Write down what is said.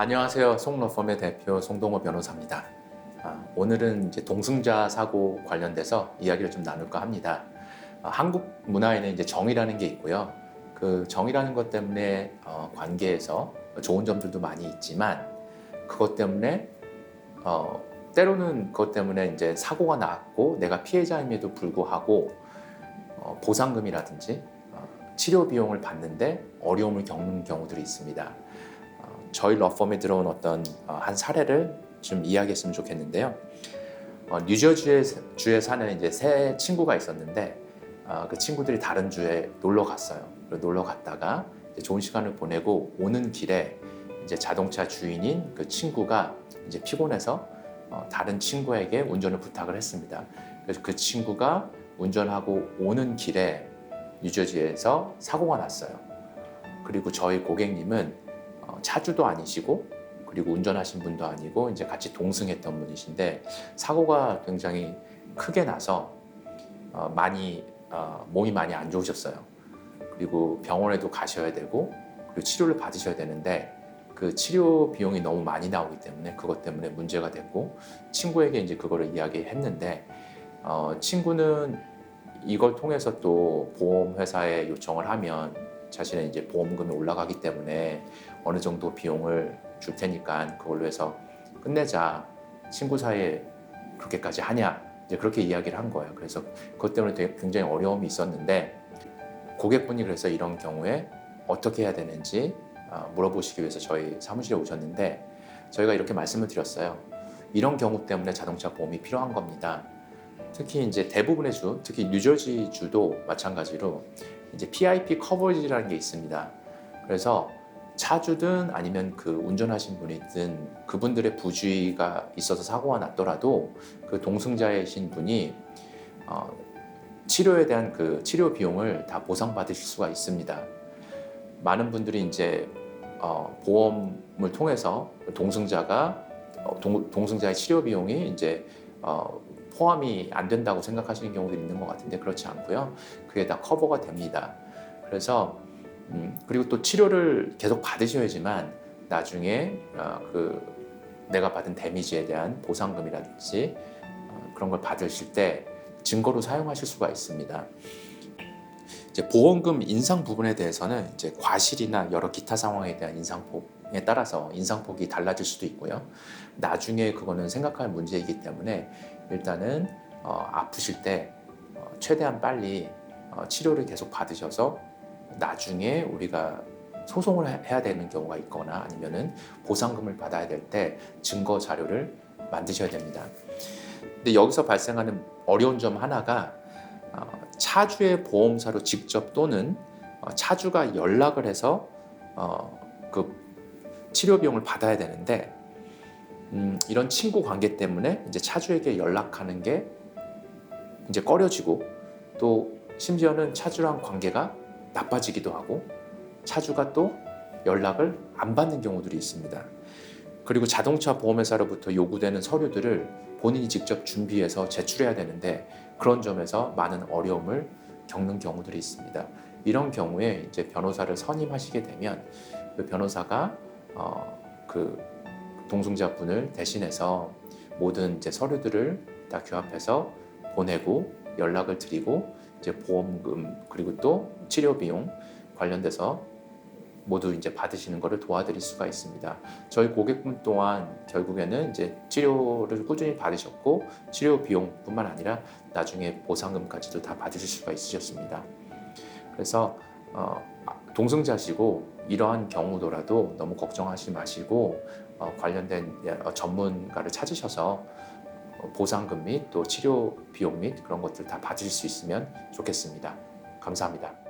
안녕하세요. 송러펌의 대표 송동호 변호사입니다. 아, 오늘은 이제 동승자 사고 관련돼서 이야기를 좀 나눌까 합니다. 아, 한국 문화에는 이제 정의라는 게 있고요. 그 정의라는 것 때문에 어, 관계에서 좋은 점들도 많이 있지만 그것 때문에 어, 때로는 그것 때문에 이제 사고가 났고 내가 피해자임에도 불구하고 어, 보상금이라든지 어, 치료 비용을 받는데 어려움을 겪는 경우들이 있습니다. 어, 저희 러펌에 들어온 어떤 어, 한 사례를 좀 이야기했으면 좋겠는데요. 어, 뉴저지에 주에 사는 이제 세 친구가 있었는데 어, 그 친구들이 다른 주에 놀러 갔어요. 놀러 갔다가 좋은 시간을 보내고 오는 길에 이제 자동차 주인인 그 친구가 이제 피곤해서 어, 다른 친구에게 운전을 부탁을 했습니다. 그래서 그 친구가 운전하고 오는 길에 뉴저지에서 사고가 났어요. 그리고 저희 고객님은 어, 차주도 아니시고 그리고 운전하신 분도 아니고 이제 같이 동승했던 분이신데 사고가 굉장히 크게 나서 어, 많이 어, 몸이 많이 안 좋으셨어요. 그리고 병원에도 가셔야 되고 그리고 치료를 받으셔야 되는데 그 치료 비용이 너무 많이 나오기 때문에 그것 때문에 문제가 됐고 친구에게 이제 그거를 이야기했는데 어, 친구는 이걸 통해서 또 보험 회사에 요청을 하면 자신의 이제 보험금이 올라가기 때문에 어느 정도 비용을 줄 테니까 그걸로 해서 끝내자 친구 사이에 그렇게까지 하냐 이제 그렇게 이야기를 한 거예요. 그래서 그것 때문에 되게 굉장히 어려움이 있었는데 고객분이 그래서 이런 경우에 어떻게 해야 되는지 어, 물어보시기 위해서 저희 사무실에 오셨는데 저희가 이렇게 말씀을 드렸어요. 이런 경우 때문에 자동차 보험이 필요한 겁니다. 특히 이제 대부분의 주, 특히 뉴저지 주도 마찬가지로 이제 PIP 커버리지라는 게 있습니다. 그래서 차주든 아니면 그 운전하신 분이든 그분들의 부주의가 있어서 사고가 났더라도 그 동승자이신 분이 어, 치료에 대한 그 치료 비용을 다 보상받으실 수가 있습니다. 많은 분들이 이제 어, 보험을 통해서 동승자가 어, 동, 동승자의 치료 비용이 이제 어, 포함이 안 된다고 생각하시는 경우들이 있는 것 같은데 그렇지 않고요. 그게 다 커버가 됩니다. 그래서 음, 그리고 또 치료를 계속 받으셔야지만 나중에 어, 그 내가 받은 데미지에 대한 보상금이라든지 어, 그런 걸 받으실 때 증거로 사용하실 수가 있습니다. 이제 보험금 인상 부분에 대해서는 이제 과실이나 여러 기타 상황에 대한 인상폭에 따라서 인상폭이 달라질 수도 있고요. 나중에 그거는 생각할 문제이기 때문에 일단은 어, 아프실 때 어, 최대한 빨리 어, 치료를 계속 받으셔서 나중에 우리가 소송을 해- 해야 되는 경우가 있거나 아니면은 보상금을 받아야 될 때 증거 자료를 만드셔야 됩니다. 근데 여기서 발생하는 어려운 점 하나가 어, 차주의 보험사로 직접 또는 어, 차주가 연락을 해서 어, 그 치료 비용을 받아야 되는데 음, 이런 친구 관계 때문에 이제 차주에게 연락하는 게 이제 꺼려지고 또 심지어는 차주랑 관계가 나빠지기도 하고 차주가 또 연락을 안 받는 경우들이 있습니다. 그리고 자동차 보험회사로부터 요구되는 서류들을 본인이 직접 준비해서 제출해야 되는데 그런 점에서 많은 어려움을 겪는 경우들이 있습니다. 이런 경우에 이제 변호사를 선임하시게 되면 그 변호사가 어, 그 동승자분을 대신해서 모든 이제 서류들을 다 규합해서 보내고 연락을 드리고 이제 보험금 그리고 또 치료 비용 관련돼서 모두 이제 받으시는 것을 도와드릴 수가 있습니다. 저희 고객분 또한 결국에는 이제 치료를 꾸준히 받으셨고 치료 비용뿐만 아니라 나중에 보상금까지도 다 받으실 수가 있으셨습니다. 그래서 어, 동승자시고 이러한 경우더라도 너무 걱정하지 마시고 어, 관련된 어, 전문가를 찾으셔서 어, 보상금 및 또 치료 비용 및 그런 것들 다 받으실 수 있으면 좋겠습니다. 감사합니다.